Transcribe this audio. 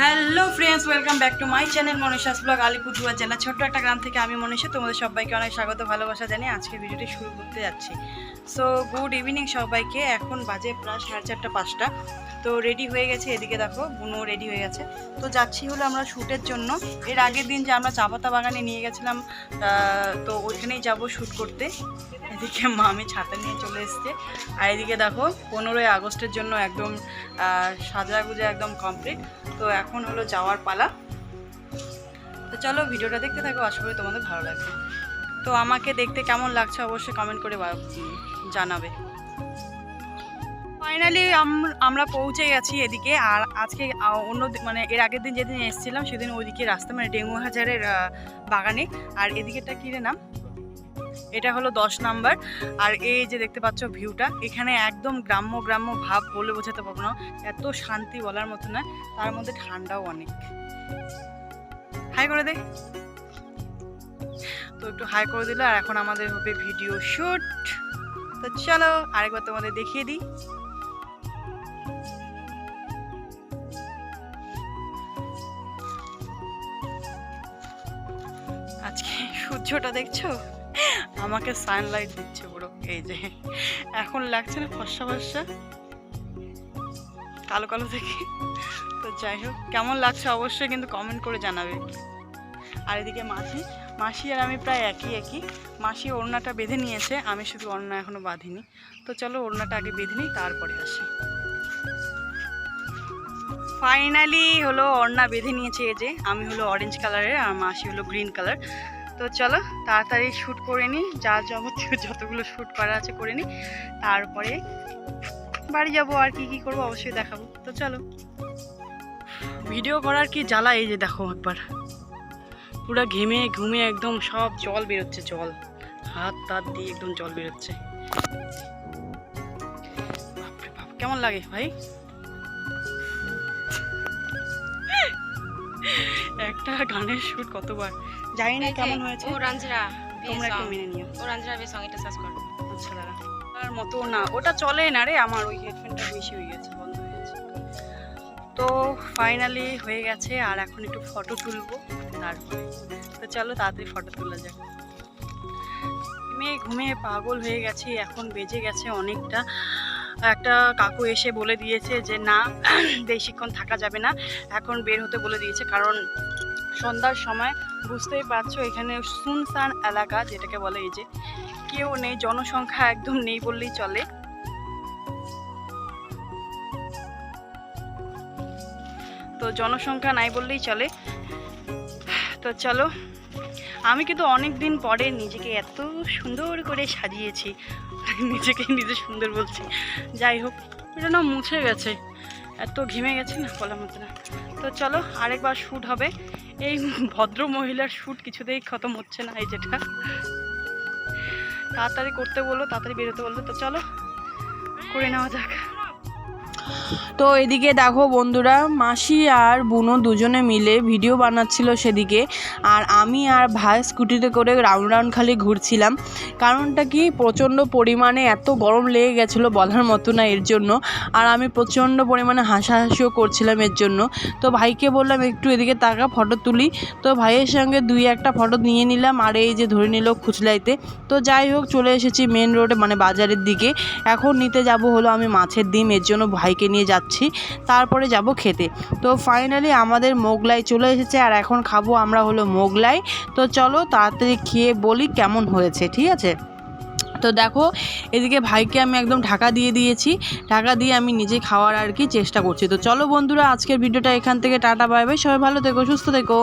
Hello friends welcome back to my channel Manisha's blog Alipurduar জেলা ছোট্ট একটা গ্রাম থেকে আমি মনীষা, তোমাদের সবাইকে অনেক স্বাগত, ভালোবাসা জানিয়ে আজকে ভিডিওটি শুরু করতে যাচ্ছি। সো গুড ইভিনিং সবাইকে, এখন বাজে প্রায় সাড়ে চারটা, পাঁচটা। তো রেডি হয়ে গেছে, এদিকে দেখো, বুনো রেডি হয়ে গেছে। তো যাচ্ছি হলো আমরা শ্যুটের জন্য। এর আগের দিন যে আমরা চা পাতা বাগানে নিয়ে গেছিলাম তো ওইখানেই যাব শ্যুট করতে। এদিকে মামি ছাতা নিয়ে চলে এসছে। আর এদিকে দেখো পনেরোই আগস্টের জন্য একদম আহ, সাজা গুজা একদম কমপ্লিট তো এখন হলো যাওয়ার পালা। তো চলো ভিডিওটা দেখতে থাকো আশা করি তোমাদের ভালো লাগবে। তো আমাকে দেখতে কেমন লাগছে অবশ্যই কমেন্ট করে জানাবে। ফাইনালি আমরা পৌঁছে গেছি এদিকে। আর আজকে অন্য মানে এর আগের দিন যেদিন এসেছিলাম সেদিন ওইদিকে রাস্তা মানে ডেঙ্গু হাজারের বাগানে। আর এদিকেটা কী রে নাম? এটা হলো দশ নাম্বার। আর এই যে দেখতে পাচ্ছ ভিউটা, এখানে একদম গ্রাম্য গ্রাম্য ভাব বলে বোঝাতে পারব না। এত শান্তি বলার মতো না তার মধ্যে ঠান্ডাও অনেক। হাই করে দে। তো একটু হাই করে দিল, আর এখন আমাদের হবে ভিডিও শুট। তো চলো, আরেকবার তোমাদের দেখিয়ে দিই। আজকে সূর্যটা দেখছ? আমাকে সানলাইট দিচ্ছে পুরো, এই যে। এখন লাগছে না ফর্সা ফর্সা, কালো কালো থেকে তো যাই হোক, কেমন লাগছে অবশ্যই কিন্তু কমেন্ট করে জানাবে। আর এদিকে মাসি মাসি আর আমি প্রায় একই একই। মাসি ওড়নাটা বেঁধে নিয়েছে, আমি শুধু ওড়না এখনও বাঁধিনি। তো চলো ওড়নাটা আগে বেঁধে নিই, তারপরে আসি। ফাইনালি হলো ওড়না বেঁধে নিয়েছে, এই যে। আমি হলো অরেঞ্জ কালারের আর মাসি হলো গ্রিন কালার তো চলো, তাড়াতাড়ি শ্যুট করে নিই যা যাবতীয় যতগুলো শ্যুট করা আছে করে নিই তারপরে বাড়ি যাব আর কি কি করব অবশ্যই দেখাবো। তো চলো। ভিডিও করার কি জ্বালা এই যে দেখো একবার। পুরো ঘেমে ঘুমে একদম সব জল বেরোচ্ছে, জল। হাত তাত দিয়ে একদম জল বেরোচ্ছে। কেমন লাগে ভাই? একটা গানের শুট কতবার? জানি না কেমন হয়েছে। ও রাঞ্জরা তোমরা একটু মেনে নিও। ও রাঞ্জরা বে সং এটা সার্চ কর। আচ্ছা দাঁড়া। তার মতো না ওটা চলে না রে আমার ওই হেডফোনটা বেশি হয়ে গেছে বন্ধ হয়ে গেছে। তো ফাইনালি হয়ে গেছে আর এখন একটু ফটো তুলবো তারপরে। তো চলো তাড়াতাড়ি ফটো তোলা যাক। মেয়ে ঘুমিয়ে পাগল হয়ে গেছে এখন বেজে গেছে অনেকটা। একটা কাকু এসে বলে দিয়েছে যে, না, বেশিক্ষণ থাকা যাবে না। এখন বের হতে বলে দিয়েছে, কারণ সন্ধ্যার সময় বুঝতেই পারছ, এখানে সুনসান এলাকা, যেটাকে বলে এই যে, কেউ নেই, জনসংখ্যা একদম নেই বললেই চলে। তো জনসংখ্যা নাই বললেই চলে। তো চলো আমি কিন্তু অনেক দিন পরে নিজেকে এত সুন্দর করে সাজিয়েছি। নিজেকে নিজে সুন্দর বলছি। যাই হোক, এটা না মুছে গেছে। এত ঘেমে গেছে না বলার মতো না। তো চলো, আরেকবার শ্যুট হবে। এই ভদ্র মহিলার শ্যুট কিছুতেই খতম হচ্ছে না, এই যেটা। তাড়াতাড়ি করতে বলল তাড়াতাড়ি বেরোতে বলল তো চলো, করে নেওয়া যাক। তো এদিকে দেখো বন্ধুরা, মাসি আর বুনো দুজনে মিলে ভিডিও বানাচ্ছিল সেদিকে। আর আমি আর ভাই স্কুটিতে করে রাউন্ড রাউন্ড খালি ঘুরছিলাম। কারণটা কি? প্রচণ্ড পরিমাণে এত গরম লেগে গেছিল বলার মতো না এর জন্য। আর আমি প্রচণ্ড পরিমাণে হাসাহাসিও করছিলাম এর জন্য। তো ভাইকে বললাম, একটু এদিকে তাকা, ফটো তুলি। তো ভাইয়ের সঙ্গে দুই একটা ফটো নিয়ে নিলাম। আর এই যে ধরে নিল খুচলাইতে। তো যাই হোক, চলে এসেছি মেন রোডে মানে বাজারের দিকে। এখন নিতে যাব হলো আমি মাছের ডিম, এর জন্য ভাইকে নিয়ে যাচ্ছি, তারপরে যাব খেতে। তো ফাইনালি আমাদের মোগলাই চলে এসেছে আর এখন খাব আমরা হলো মোগলাই। তো চলো তাড়াতাড়ি খেয়ে বলি কেমন হয়েছে, ঠিক আছে? তো দেখো, এদিকে ভাইকে আমি একদম ঢাকা দিয়ে দিয়েছি। ঢাকা দিয়ে আমি নিজে খাওয়ার আর কি চেষ্টা করছি। তো চলো বন্ধুরা, আজকের ভিডিওটা এখান থেকে টাটা বাই বাই সবাই ভালো থেকো, সুস্থ থেকো।